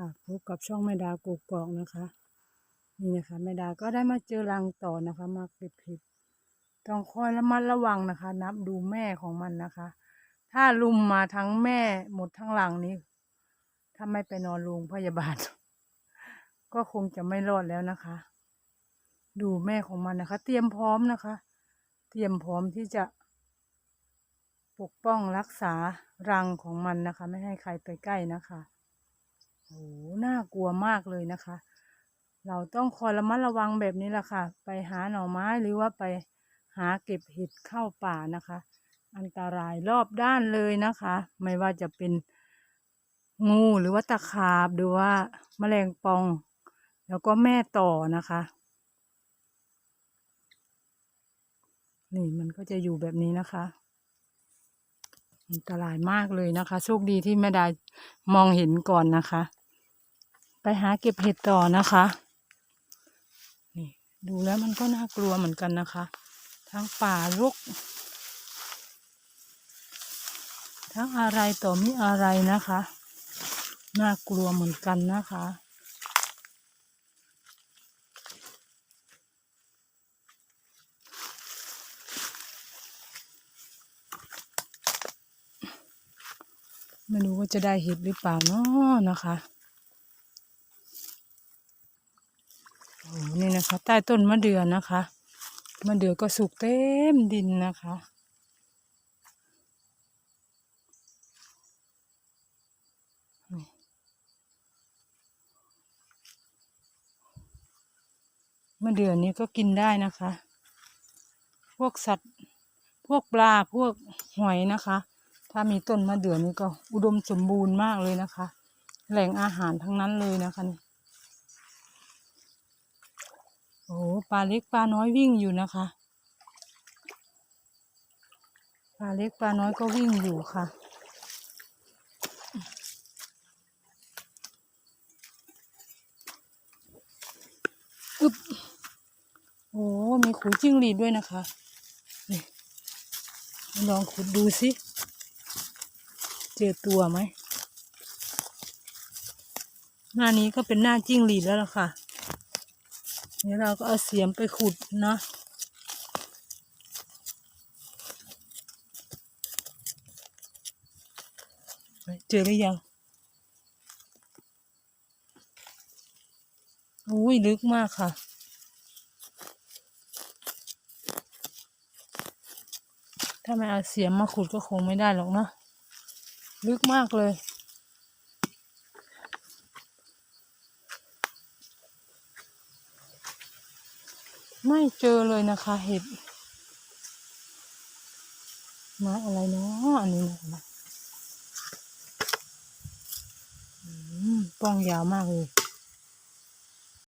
ค่ะพบกับช่องแม่ดากูกอกนะคะ นี่นะคะแม่ดาก็ได้มาเจอรังต่อนะคะ มาเก็บเห็ดต้องคอยระมัดระวังนะคะ นับดูแม่ของมันนะคะ ถ้าลุมมาทั้งแม่หมดทั้งหลังนี้ ถ้าไม่ไปนอนโรงพยาบาล ก็คงจะไม่รอดแล้วนะคะ ดูแม่ของมันนะคะ เตรียมพร้อมนะคะ เตรียมพร้อมที่จะ ปกป้องรักษารังของมันนะคะ ไม่ให้ใครไปใกล้นะคะ โอ้หน่ากลัวมากเลยนะคะ เราต้องคอยระมัดระวังแบบนี้แหละค่ะ ไปหาหน่อไม้หรือว่าไปหาเก็บเห็ดเข้าป่านะคะ อันตรายรอบด้านเลยนะคะ ไม่ว่าจะเป็นงูหรือว่าตะขาบหรือว่าแมลงปอง แล้วก็แม่ต่อนะคะ นี่มันก็จะอยู่แบบนี้นะคะ อันตรายมากเลยนะคะ โชคดีที่แม่ดามองเห็นก่อนนะคะ ไปหาเก็บเห็ดต่อนะคะนี่ดูแล้วมันก็น่ากลัวเหมือนกันนะคะ ทั้งป่ารก ทั้งอะไรต่อมีอะไรนะคะ น่ากลัวเหมือนกันนะคะ ไม่รู้ว่าจะได้เห็ดหรือเปล่าเนาะนะคะโอ้นี่นะคะ ใต้ต้นมะเดื่อนะคะมะเดื่อก็สุกเต็มดินนะคะมะเดื่อนี้ก็กินได้นะคะ พวกสัตว์ พวกปลา พวกหอยนะคะ ถ้ามีต้นมะเดื่อนี่ก็อุดมสมบูรณ์มากเลยนะคะ แหล่งอาหารทั้งนั้นเลยนะคะนี่โอ้ปลาเล็กปลาน้อยวิ่งอยู่นะคะ ปลาเล็กปลาน้อยก็วิ่งอยู่ค่ะ อึบโอ้ มีขุยจิ้งหรีดด้วยนะคะ นี่ลองขุดดูสิ เจอตัวไหม หน้านี้ก็เป็นหน้าจิ้งหรีดแล้วล่ะค่ะเดี๋ยวเราก็เอาเสียมไปขุดนะเจอหรือยังอุ้ยลึกมากค่ะ ถ้าไม่เอาเสียมมาขุดก็คงไม่ได้หรอกเนาะ ลึกมากเลย ไม่เจอเลยนะคะเห็ดไม้อะไรเนาะอันนี้นะคะอืมป้องยาวมากเลย